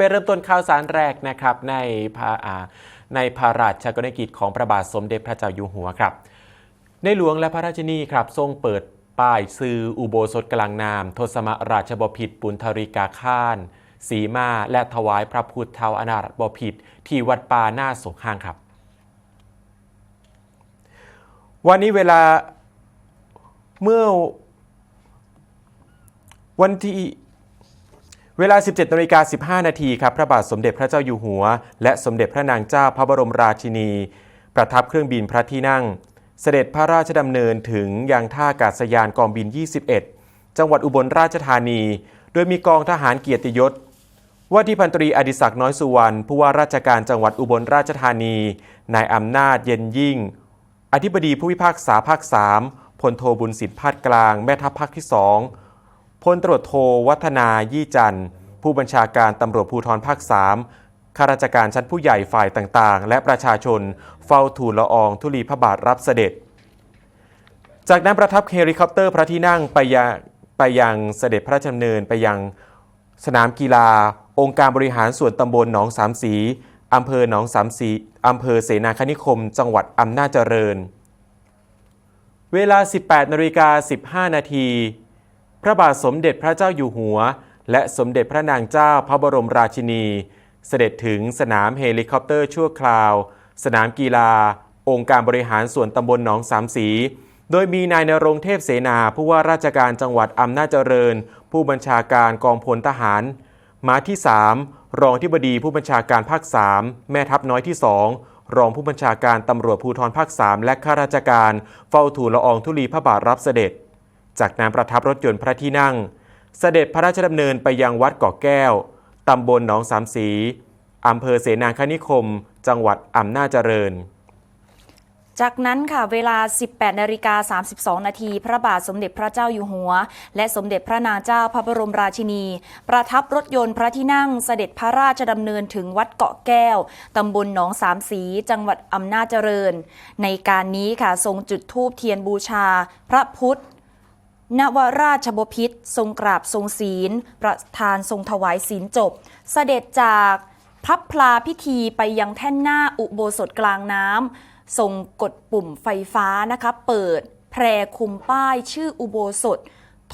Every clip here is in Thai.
ไปเริ่มต้นข่าวสารแรกนะครับในพระในพระราชกรณียกิจของพระบาทสมเด็จพระเจ้าอยู่หัวครับ ในหลวงและพระราชินีครับทรงเปิดป้ายซื้ออุโบสถกลางน้ำทศมราชบพิตรปุณธริกาข้านสีมาและถวายพระพุทธเทวอนาถบพิตรที่วัดป่าหน้าสงห้างครับ วันนี้เวลาเมื่อวันที่ เวลา 17นาฬิกา15 นาทีครับ พระบาทสมเด็จพระเจ้าอยู่หัว และสมเด็จพระนางเจ้าพระบรมราชินี ประทับเครื่องบินพระที่นั่ง เสด็จพระราชดำเนินถึงยังท่าอากาศยานกองบิน 21 จังหวัดอุบลราชธานี โดยมีกองทหารเกียรติยศ ว่าที่พันตรีอดิศักดิ์น้อยสุวรรณผู้ว่าราชการจังหวัดอุบลราชธานี นายอำนาจเย็นยิ่ง อธิบดีผู้พิพากษาภาค 3พลโทบุญสิทธิพาดกลาง แม่ทัพภาคที่ 2 พลตรวจโทวัฒนายี่จันทร์ ผู้บัญชาการตำรวจภูธรภาค3ข้าราชการชั้นผู้ใหญ่ฝ่ายต่างๆ และประชาชนเฝ้าทูลละอองธุลีพระบาทรับเสด็จ จากนั้นประทับเฮลิคอปเตอร์พระที่นั่งไปยังไปยังเสด็จพระราชดำเนินไปยังสนามกีฬา องค์การบริหารส่วนตำบลหนองสามสีอำเภอหนองสามสีอำเภอเสนาคณิคม จังหวัดอำนาจเจริญ เวลา 18นาฬิกา15 นาที พระบาทสมเด็จพระเจ้าอยู่หัว และสมเด็จพระนางเจ้าพระบรมราชินี เสด็จถึงสนามเฮลิคอปเตอร์ชั่วคราว สนามกีฬา องค์การบริหารส่วนตำบลหนองสามสี โดยมีนายนรงเทพเสนาผู้ว่าราชการจังหวัดอำนาจเจริญ ผู้บัญชาการกองพลทหาร มาที่ 3 รองที่บดีผู้บัญชาการภาค 3 แม่ทัพน้อยที่ 2รองผู้บัญชาการตำรวจภูธรภาค 3 และข้าราชการ เฝ้าทูลละอองธุลีพระบาทรับเสด็จ จากนั้นประทับรถยนต์พระที่นั่ง เสด็จพระราชดำเนินไปยังวัดเกาะแก้ว ตำบลหนองสามสีอำเภอเสนาคณิคม จังหวัดอำนาจเจริญจากนั้นค่ะเวลา 18นาฬิกา32 นาทีพระบาทสมเด็จพระเจ้าอยู่หัว และสมเด็จพระนางเจ้าพระบรมราชินี ประทับรถยนต์พระที่นั่งเสด็จพระราชดำเนินถึงวัดเกาะแก้ว ตำบลหนองสามสี จังหวัดอำนาจเจริญ ในการนี้ค่ะทรงจุดธูปเทียนบูชา พระพุทธ นวราชบพิษทรงกราบทรงศีล ประธานทรงถวายศีลจบ เสด็จจากพระพลาพิธีไปยังแท่นหน้าอุโบสถกลางน้ำทรงกดปุ่มไฟฟ้านะคะเปิด แพรคุมป้ายชื่ออุโบสถ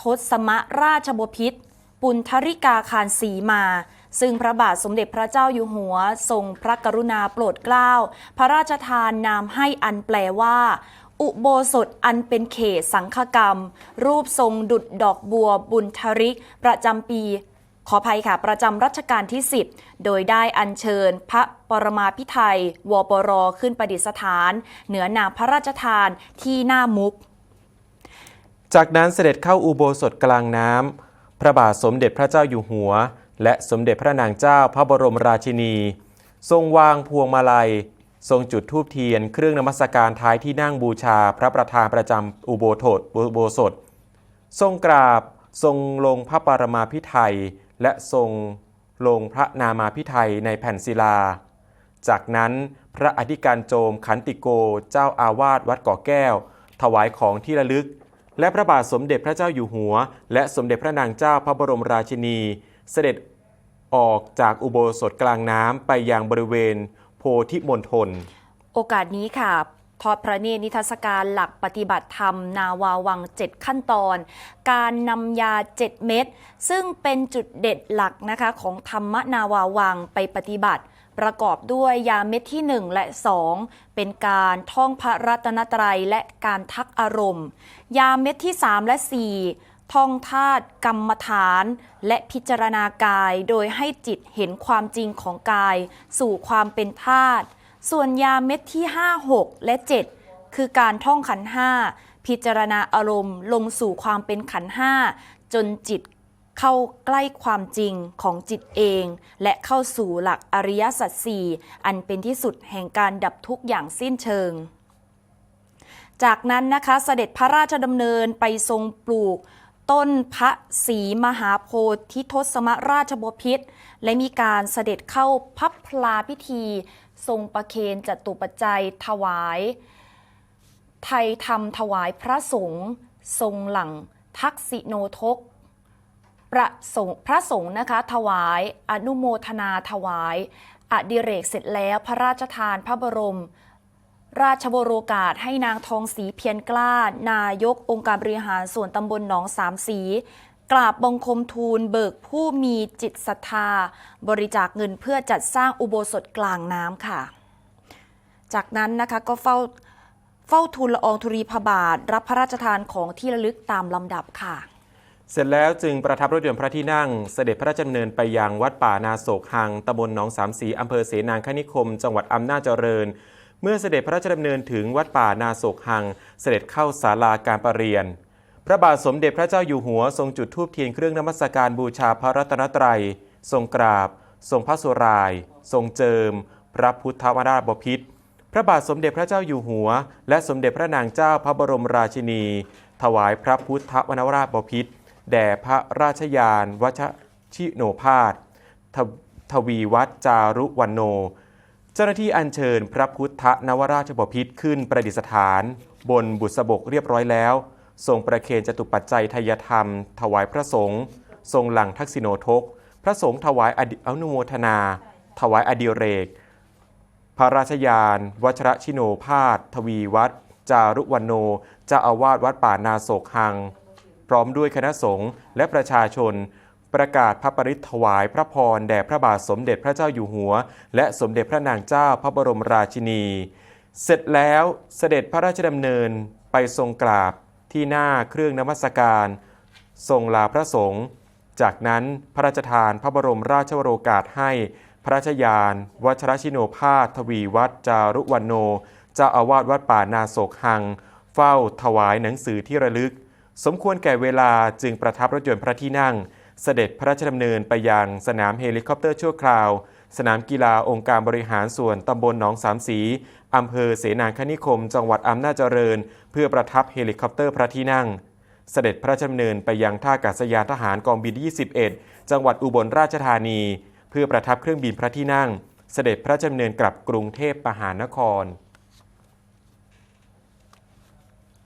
ทศมราชบพิษปุณธริกาคารสีมา ซึ่งพระบาทสมเด็จพระเจ้าอยู่หัว ทรงพระกรุณาโปรดเกล้า พระราชทานนามให้อันแปลว่า อุโบสถอันเป็นเขตสังฆกรรม รูปทรงดุดดอกบัวบุญทริก ประจำปี ขออภัยค่ะ ประจำรัชกาลที่ 10 โดยได้อัญเชิญพระปรมาพิไทยวปรขึ้นประดิษฐาน เหนือนาพระราชทานที่หน้ามุก จากนั้นเสด็จเข้าอุโบสถกลางน้ำพระบาทสมเด็จพระเจ้าอยู่หัว และสมเด็จพระนางเจ้าพระบรมราชินี ทรงวางพวงมาลัย ทรงจุดธูปเทียนเครื่องนมัสการท้ายที่นั่งบูชาพระประธานประจำอุโบสถอุโบสถ ทรงกราบทรงลงพระปรมาภิไธยและทรงลงพระนามาภิไธยในแผ่นศิลา จากนั้นพระอธิการโจมขันติโกเจ้าอาวาสวัดกาะแก้ว ถวายของที่ระลึก และพระบาทสมเด็จพระเจ้าอยู่หัว และสมเด็จพระนางเจ้าพระบรมราชินี เสด็จออกจากอุโบสถกลางน้ำไปยังบริเวณ ธิมณฑลโอกาสนี้ค่ะทอดพระเนตรนิทรรศการหลักปฏิบัติธรรม นาวาวัง 7 ขั้นตอน การนำยา 7 เม็ดซึ่งเป็นจุดเด็ดหลักนะคะของธรรมนาวาวังไปปฏิบัติ ประกอบด้วยยาเม็ดที่ 1 และ 2 เป็นการท่องพระรัตนตรัยและการทักอารมณ์ ยาเม็ดที่ 3 และ 4 ท่องธาตุกรรมฐาน และพิจารณากาย โดยให้จิตเห็นความจริงของกาย สู่ความเป็นธาตุส่วนยาเม็ดที่ 5 6 และ 7 คือการท่องขันห้าพิจารณาอารมณ์ลงสู่ความเป็นขันห้าจนจิตเข้าใกล้ความจริงของจิตเอง และเข้าสู่หลักอริยสัจสี่อันเป็นที่สุดแห่งการดับทุกข์อย่างสิ้นเชิง จากนั้นนะคะเสด็จพระราชดำเนินไปทรงปลูก ต้นพระศรีมหาโพธิทศมราชบพิตรและมีการเสด็จเข้าพับพลาพิธี ทรงประเคนจตุปัจจัยถวาย ไทยทำถวายพระสงฆ์ทรงหลังทักษิโนทกประสงค์พระสงฆ์นะคะถวาย อนุโมทนาถวายอดิเรกเสร็จแล้วพระราชทานพระบรม ราชบโรกาสให้นางทองศรีเพียรกล้า นายกองค์การบริหารส่วนตำบลหนองสามสีกราบบังคมทูลเบิกผู้มีจิตศรัทธา บริจาคเงินเพื่อจัดสร้างอุโบสถกลางน้ำค่ะ จากนั้นนะคะก็เฝ้าเฝ้าทูลละอองธุรีพระบาท รับพระราชทานของที่ระลึกตามลำดับค่ะ เสร็จแล้วจึงประทับรถยนต์พระที่นั่ง เสด็จพระราชดำเนินไปยังวัดป่านาโศกหังตำบลหนองสามสีอำเภอเสนางคณิคม จังหวัดอำนาจเจริญ เมื่อเสด็จพระราชดำเนินถึงวัดป่านาโศกหัง เสด็จเข้าศาลาการประเรียน พระบาทสมเด็จพระเจ้าอยู่หัวทรงจุดธูปเทียนเครื่องนมัสการบูชาพระรัตนตรัย ทรงกราบ ทรงพระสุราย ทรงเจิม พระพุทธวราชบพิตรพระบาทสมเด็จพระเจ้าอยู่หัว และสมเด็จพระนางเจ้าพระบรมราชินี ถวายพระพุทธวนราชบพิตรแด่พระราชยานวัชชิโนภาสทวทวีวัดจารุวันโน เจ้าหน้าที่อัญเชิญพระพุทธนวราชบพิตรขึ้นประดิษฐาน บนบุษบกเรียบร้อยแล้ว ทรงประเคนจตุปัจจัยทายธรรม ถวายพระสงฆ์ทรงหลังทักษิโนทก พระสงฆ์ถวายอดิอนุโมทนา ถวายอดิเรก พระราชยาน วัชรชิโนภาสทวีวัดจารุวันโนเจ้าอาวาสวัดป่านาโศกหัง พร้อมด้วยคณะสงฆ์และประชาชน ประกาศพระปริถวายพระพรแด่พระบาทสมเด็จพระเจ้าอยู่หัว และสมเด็จพระนางเจ้าพระบรมราชินี เสร็จแล้วเสด็จพระราชดำเนินไปทรงกราบที่หน้าเครื่องนมัสการ ทรงลาพระสงฆ์จากนั้นพระราชทานพระบรมราชวโรกาสให้พระราชยาน วัชรชิโนภาสทวีวัดจารุวันโนเจ้าอาวาสวัดป่านาโศกหัง เฝ้าถวายหนังสือที่ระลึก สมควรแก่เวลาจึงประทับรถยนต์พระที่นั่ง เสด็จพระราชดำเนินไปยังสนามเฮลิคอปเตอร์ชั่วคราว สนามกีฬาองค์การบริหารส่วนตำบลหนองสามสีอำเภอเสนางคณิคม จังหวัดอำนาจเจริญ เพื่อประทับเฮลิคอปเตอร์พระที่นั่ง เสด็จพระราชดำเนินไปยังท่าอากาศยานทหารกองบิน 21 จังหวัดอุบลราชธานี เพื่อประทับเครื่องบินพระที่นั่ง เสด็จพระราชดำเนินกลับกรุงเทพมหานคร